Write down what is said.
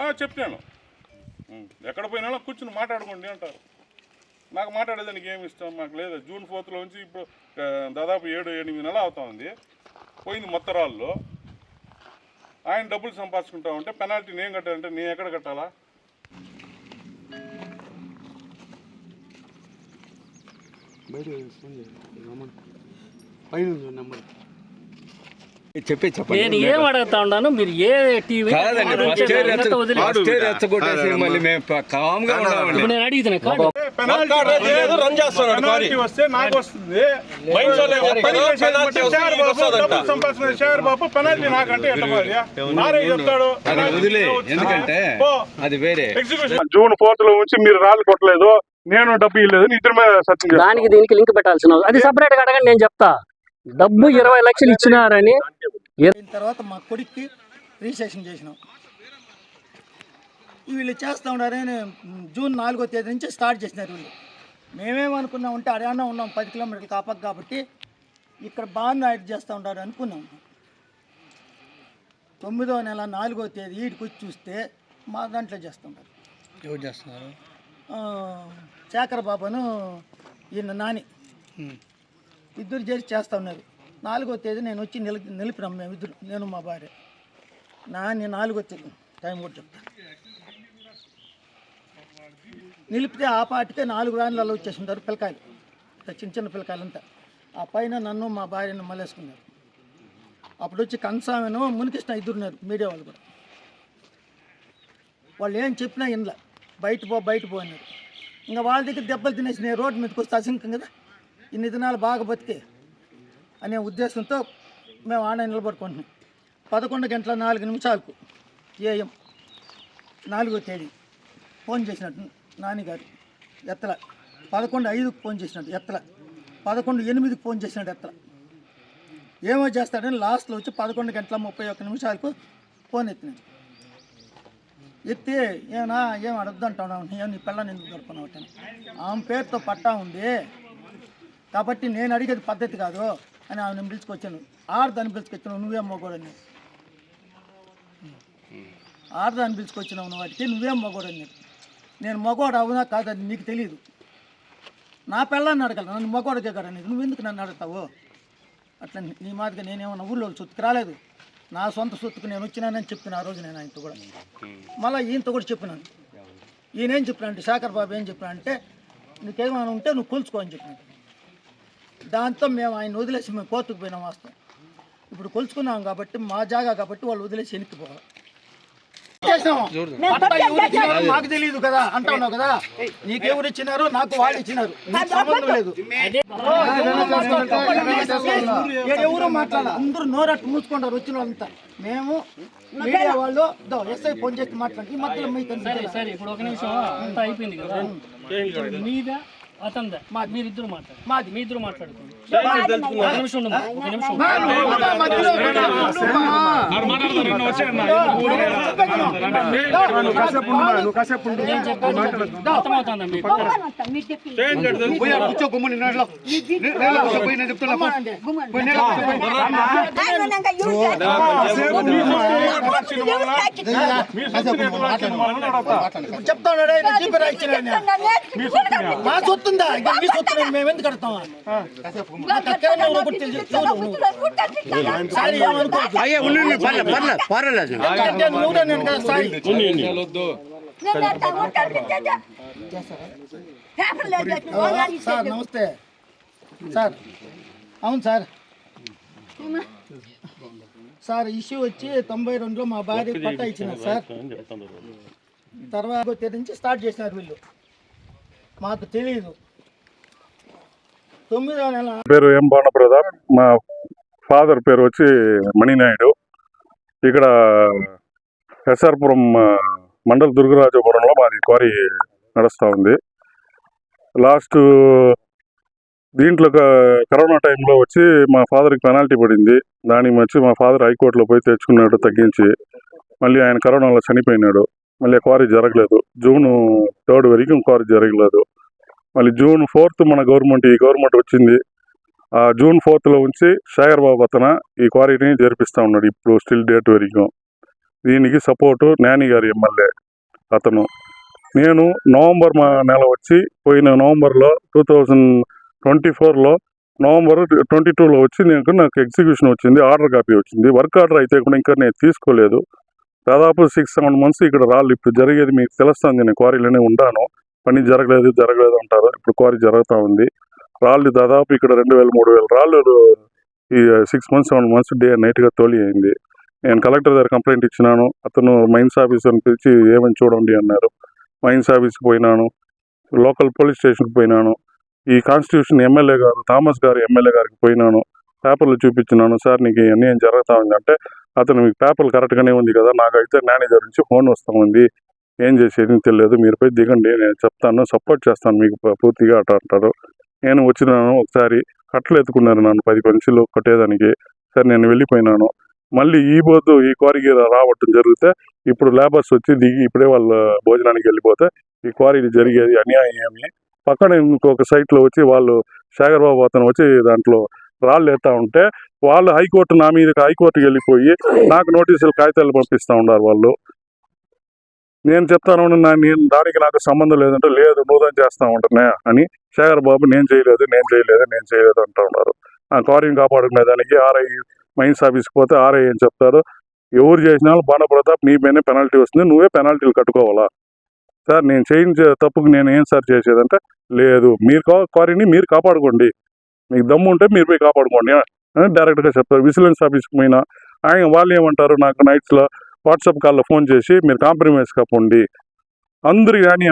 ఆ, చెప్పాను. ఎక్కడ పోయినా కూర్చుని మాట్లాడుకోండి అంటారు. నాకు మాట్లాడేదానికి ఏమి ఇష్టం? మాకు లేదు జూన్ ఫోర్త్లో నుంచి ఇప్పుడు దాదాపు ఏడు ఎనిమిది నెలలు అవుతా ఉంది. పోయింది మొత్తరాల్లో ఆయన డబ్బులు సంపాదించుకుంటా ఉంటే పెనాల్టీ నేను కట్టాలంటే నేను ఎక్కడ కట్టాలా? బయట ఫోన్ పైన ఉంది నెంబర్ చెప్పే చెప్పండి. నేను ఏం అడుగుతా ఉన్నాను? మీరు ఏ టీవీ మళ్ళీ మేము ఉన్నామండి. నేను అడిగితే అది వేరే. జూన్ ఫోర్త్లో ఉంచి మీరు రాళ్ళు కొట్టలేదు. నేను డబ్బు ఇవ్వలేదు ఇద్దరి మీద. దానికి దీనికి లింక్ పెట్టాల్సిన అవసరం- అది సపరేట్గా అడగండి నేను చెప్తా. డబ్బు ఇరవై లక్షలు ఇచ్చినారని అయిన తర్వాత మా కొడుక్కి రిజిస్ట్రేషన్ చేసినాం. వీళ్ళు చేస్తూ ఉన్నారని జూన్ నాలుగో తేదీ నుంచి స్టార్ట్ చేసినారు వీళ్ళు. మేమేమనుకున్నాం అంటే అడగానే ఉన్నాం పది కిలోమీటర్లు కాపక్ కాబట్టి ఇక్కడ బాగా యాడ్ చేస్తూ ఉంటారు అనుకున్నాం. తొమ్మిదో నెల నాలుగో తేదీ ఈడికి వచ్చి చూస్తే మా దాంట్లో చేస్తుంటారు ఎవరు చేస్తున్నారు? ఆ, శేఖర్ బాబును ఈయన నాని. ఇద్దరు చేసి చేస్తా ఉన్నారు. నాలుగో తేదీ నేను వచ్చి నిలి నిలిపినాం మేము ఇద్దరు నేను మా భార్య. నాని నాలుగో తేదీ టైం కూడా చెప్తాను నిలిపితే ఆ పాటికే నాలుగు వ్యాన్లలో వచ్చేసి ఉంటారు పిల్లకాయలు. చిన్న చిన్న పిల్లకాయలంతా. ఆ పైన నన్ను మా భార్యను మలేసుకున్నారు అప్పుడు వచ్చి కన్సామెను మునికృష్ణ ఇద్దరున్నారు మీడియా వాళ్ళు కూడా. వాళ్ళు ఏం చెప్పినా ఇంట్లో బయట పో బయట పో అన్నారు. ఇంకా వాళ్ళ దగ్గర దెబ్బలు తినేసి రోడ్డు మీదకి వస్తే అసింకం కదా? ఇన్ని దినాలు బాగా బతికే అనే ఉద్దేశంతో మేము ఆన్లైన్ నిలబడుకుంటున్నాం. పదకొండు గంటల నాలుగు నిమిషాలకు ఏఎం నాలుగో తేదీ ఫోన్ చేసినట్టు నాన్నగారు ఎత్తల. పదకొండు ఐదుకు ఫోన్ చేసినట్టు ఎత్తల. పదకొండు ఎనిమిదికి ఫోన్ చేసినట్టు ఎత్తల. ఏమో చేస్తాడని లాస్ట్లో వచ్చి పదకొండు గంటల ముప్పై ఒక్క నిమిషాలకు ఫోన్ ఎత్తినాడు. ఎత్తి ఏమన్నా ఏం అడగద్దు అంటున్నావు నీ పిల్లని ఎందుకు దొరుకున్నావు ఆమె పేరుతో పట్టా ఉంది. కాబట్టి నేను అడిగేది పద్ధతి కాదు అని ఆమె పిలుచుకొచ్చాను. ఆడదాన్ని పిలుచుకొచ్చాను నువ్వేం మగోడని. ఆడదాన్ని పిలుచుకొచ్చినావు నువ్వు వాటికి నువ్వేం మగోడని. నేను మగోడు అవునా కాదని నీకు తెలియదు నా పిల్లని అడగలను నన్ను మగోడికే కదా నీకు నువ్వు ఎందుకు నన్ను అడుగుతావు? అట్లా నీ మాదిగా నేనేమన్నా ఊళ్ళో సొత్తుకు రాలేదు. నా సొంత సొత్తుకు నేను వచ్చినానని చెప్పిన ఆ రోజు నేను ఆయనతో కూడా. మళ్ళీ ఈయనతో కూడా చెప్పినాను. ఈయన ఏం చెప్పినా అంటే శేఖర్ బాబు ఏం చెప్పినా అంటే నీకేమైనా ఉంటే నువ్వు కూల్చుకో అని చెప్పినాడు. దాంతో మేము ఆయన వదిలేసి మేము కోర్టుకు పోయినాం వాస్తవం. ఇప్పుడు కొలుచుకున్నాం కాబట్టి మా జాగా కాబట్టి వాళ్ళు వదిలేసి వెనక్కిపోవాలి. మాకు తెలియదు కదా అంటున్నావు కదా. నీకెవరు ఇచ్చినారు నాకు వాళ్ళు ఇచ్చినారు. సంబంధం లేదు. ఎవరు మాట్లాడాలి? అందరూ నోరట్టు మూసుకుంటారు వచ్చిన వాళ్ళంతా. మేము మీడియా వాళ్ళు ఎస్ఐ ఫోన్ చేసి మాట్లాడి. ఈ మధ్యలో మీకు ఎందుకు సరే సరే ఇప్పుడు ఒక నిమిషం అంతా అయిపోయింది కదా. ఇప్పుడు మీద? అతందా మా మీరిద్దరు మాట్లాడు మాది. మీ ఇద్దరు మాట్లాడుకోండి చెప్తాడు రాయించిన మా సొత్తు మేము ఎందుకు కడతాం సారీ ఏమనుకోవద్దు అయ్యా ఉండు పర్లేదు పర్లేదు పర్లేదు నేను కదా సారీ. సార్ నమస్తే. సార్ అవును సార్. సార్ ఇష్యూ వచ్చి తొంభై రెండులో మా భార్య పట్టా ఇచ్చినారు సార్. తర్వాత తేదీ నుంచి స్టార్ట్ చేసినారు వీళ్ళు. మాకు తెలియదు తొమ్మిదో నెల. పేరు ఎం బాణప్రతాప్ మా ఫాదర్ పేరు వచ్చి మణినాయుడు. ఇక్కడ ఎస్ఆర్పురం మండల దుర్గరాజపురంలో మాది క్వారీ నడుస్తూ ఉంది. లాస్ట్ దీంట్లో కరోనా టైంలో వచ్చి మా ఫాదర్కి పెనాల్టీ పడింది. దానికి వచ్చి మా ఫాదర్ హైకోర్టులో పోయి తెచ్చుకున్నాడు తగ్గించి మళ్ళీ ఆయన కరోనాలో చనిపోయినాడు. మళ్ళీ క్వారీ జరగలేదు. జూన్ థర్డ్ వరకు క్వారీ జరగలేదు. మళ్ళీ జూన్ ఫోర్త్ మన గవర్నమెంట్ ఈ గవర్నమెంట్ వచ్చింది. ఆ జూన్ ఫోర్త్లో ఉంచి శేఖర్ బాబు అతన ఈ క్వారీని జరిపిస్తూ ఉన్నాడు. ఇప్పుడు స్టిల్ డేట్ వరకు. దీనికి సపోర్టు నాని గారి ఎమ్మెల్యే అతను. నేను నవంబర్ మా నెల వచ్చి పోయిన నవంబర్లో టూ థౌజండ్ ట్వంటీ ఫోర్లో నవంబర్ ట్వంటీ టూలో వచ్చి నేను నాకు ఎగ్జిక్యూషన్ వచ్చింది ఆర్డర్ కాపీ వచ్చింది. వర్క్ ఆర్డర్ అయితే కూడా ఇంకా నేను తీసుకోలేదు. దాదాపు సిక్స్ సెవెన్ మంత్స్ ఇక్కడ రాళ్ళు ఇప్పుడు జరిగేది మీకు తెలుస్తుంది నేను క్వారీలోనే ఉన్నాను పని జరగలేదు జరగలేదు అంటారు. ఇప్పుడు క్వారీ జరుగుతూ ఉంది. రాళ్ళు దాదాపు ఇక్కడ రెండు వేల మూడు వేల రాళ్ళు ఈ six months seven months day నైట్గా తోలి అయింది. నేను కలెక్టర్ దగ్గర కంప్లైంట్ ఇచ్చినాను. అతను మైన్స్ ఆఫీసర్ని పిలిచి ఏమని చూడండి అన్నారు. మైన్స్ ఆఫీస్కి పోయినాను. లోకల్ పోలీస్ స్టేషన్కి పోయినాను. ఈ కాన్స్టిట్యూషన్ ఎమ్మెల్యే గారు థామస్ గారు ఎమ్మెల్యే గారికి పోయినాను. పేపర్లు చూపించినాను. సార్ నీకు ఇవన్నీ ఏం జరుగుతా ఉంది. అంటే అతను మీకు పేపర్లు కరెక్ట్గానే ఉంది కదా. నాకైతే మేనేజర్ నుంచి ఫోన్ వస్తూ ఉంది. ఏం చేసేది తెలియదు. మీరు దిగండి నేను చెప్తాను సపోర్ట్ చేస్తాను మీకు పూర్తిగా అట అంటారు. నేను వచ్చినాను ఒకసారి కట్టలు ఎత్తుకున్నారు నన్ను పది పంచులు కొట్టేదానికి. సరే నేను వెళ్ళిపోయినాను. మళ్ళీ ఈ బోతు ఈ క్వారీకి రావటం జరిగితే ఇప్పుడు లేబర్స్ వచ్చి దిగి ఇప్పుడే వాళ్ళ భోజనానికి వెళ్ళిపోతే ఈ క్వారీ జరిగేది అన్యాయం ఏమి? పక్కన ఇంకొక సైట్లో వచ్చి వాళ్ళు శేఖర్ బాబు అతను వచ్చి దాంట్లో రాళ్ళు ఎత్తా ఉంటే వాళ్ళు హైకోర్టు నా మీద హైకోర్టుకి వెళ్ళిపోయి నాకు నోటీసులు కాగితాలు పంపిస్తూ ఉన్నారు వాళ్ళు. నేను చెప్తాను నా- నేను దానికి నాకు సంబంధం లేదంటే లేదు నూతన చేస్తా ఉంటున్నా అని శేఖర్ బాబు నేను చేయలేదు నేను చేయలేదు నేను చేయలేదు అంటూ ఉన్నారు. ఆ క్వారీని కాపాడుకునే దానికి ఆర్ఐ మైన్స్ ఆఫీస్కి పోతే ఆర్ఐ ఏం చెప్తారు? ఎవరు చేసినా బాణ ప్రతాప్ నీ పైన పెనాల్టీ వస్తుంది నువ్వే పెనాల్టీలు కట్టుకోవాలా? సార్ నేను చేయించే తప్పుకు నేను ఏం సార్ చేసేదంటే లేదు మీరు కా- క్వారీని మీరు కాపాడుకోండి. మీకు దమ్ము ఉంటే మీరు పోయి కాపాడుకోండి అని డైరెక్ట్గా చెప్తారు విజిలెన్స్ ఆఫీస్కి పోయినా ఆయన వాళ్ళు ఏమంటారు నాకు నైట్స్లో వాట్సాప్ కాల్లో ఫోన్ చేసి మీరు కాంప్రమైజ్ కాపండి అందరూ కానీ